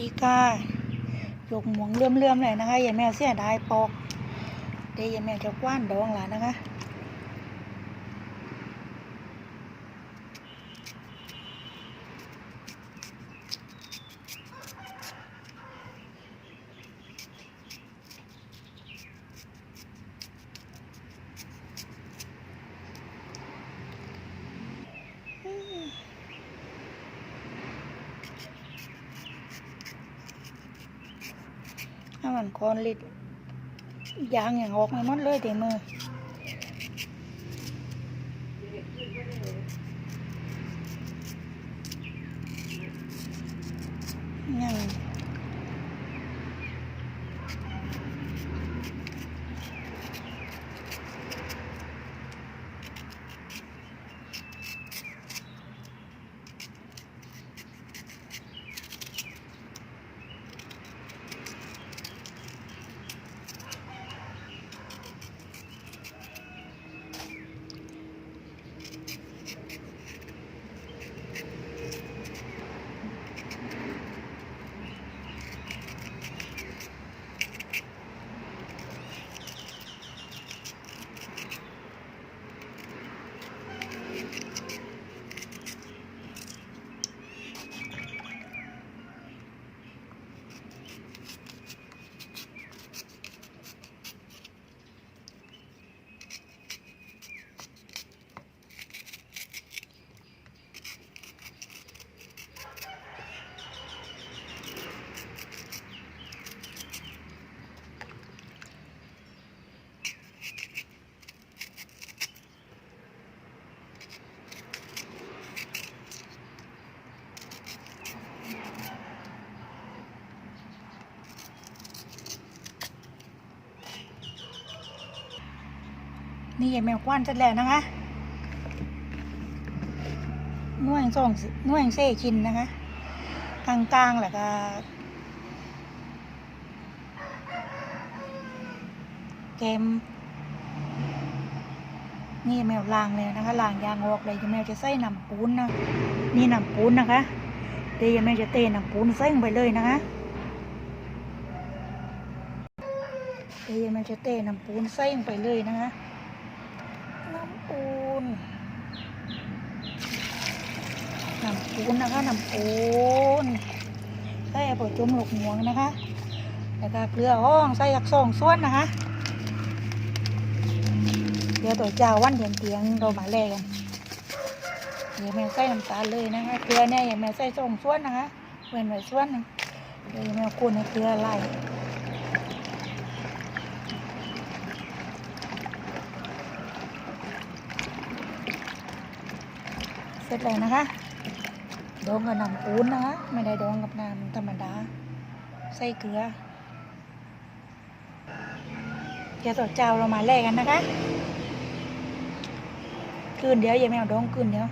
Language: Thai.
ดีค่ะยกหมวงเลื่อมๆเลยนะคะยายแมวเสียดายปอก เดี๋ยวยายแมวจะกว้านดองหลานนะคะ ถ้ามันคอนลิดยางอย่างออกมาหมดเลยเดี๋ยวมือยัง นี่ยายแมวกว้านเสร็จแล้วนะคะน่วยสองน่วยเซ่ชินนะคะกลางๆแล้วก็เกมนี่แมวลางเลยนะคะลางยางออกเลยแมวจะใส่น้ำปูนนะนี่น้ำปูนนะคะเดี๋ยวแมวจะเทน้ำปูนใส่ลงไปเลยนะคะเดี๋ยวแมวจะเทน้ำปูนใส่ลงไปเลยนะคะ นน้ำปูนนะคะน้ำปูนใส่เอาจุ่มหลกหวงนะคะ แล้วก็เกลือห้องใส่สักสองส่วนนะคะเดี๋ยวตัวเจ้าวันเดียนเตียงเรามาแลกกันเดี๋ยวแม่ใส่น้ำตาลเลยนะคะเกลือเนี่ยอย่าแม่ใส่สองส่วนนะคะเว้นไว้ส่วนนึงเดี๋ยวอย่าแม่คูณให้เกลือไล่ ร็จแล้วนะคะดองกับน้ำปูนนะคะ ไม่ได้ดองกับน้ำธรรมดา ใส่เกลือเดี๋ยวต่อเจ้าเรามาแลกกันนะคะ คืนเดียวอย่าไม่เอาดองคืนเดียว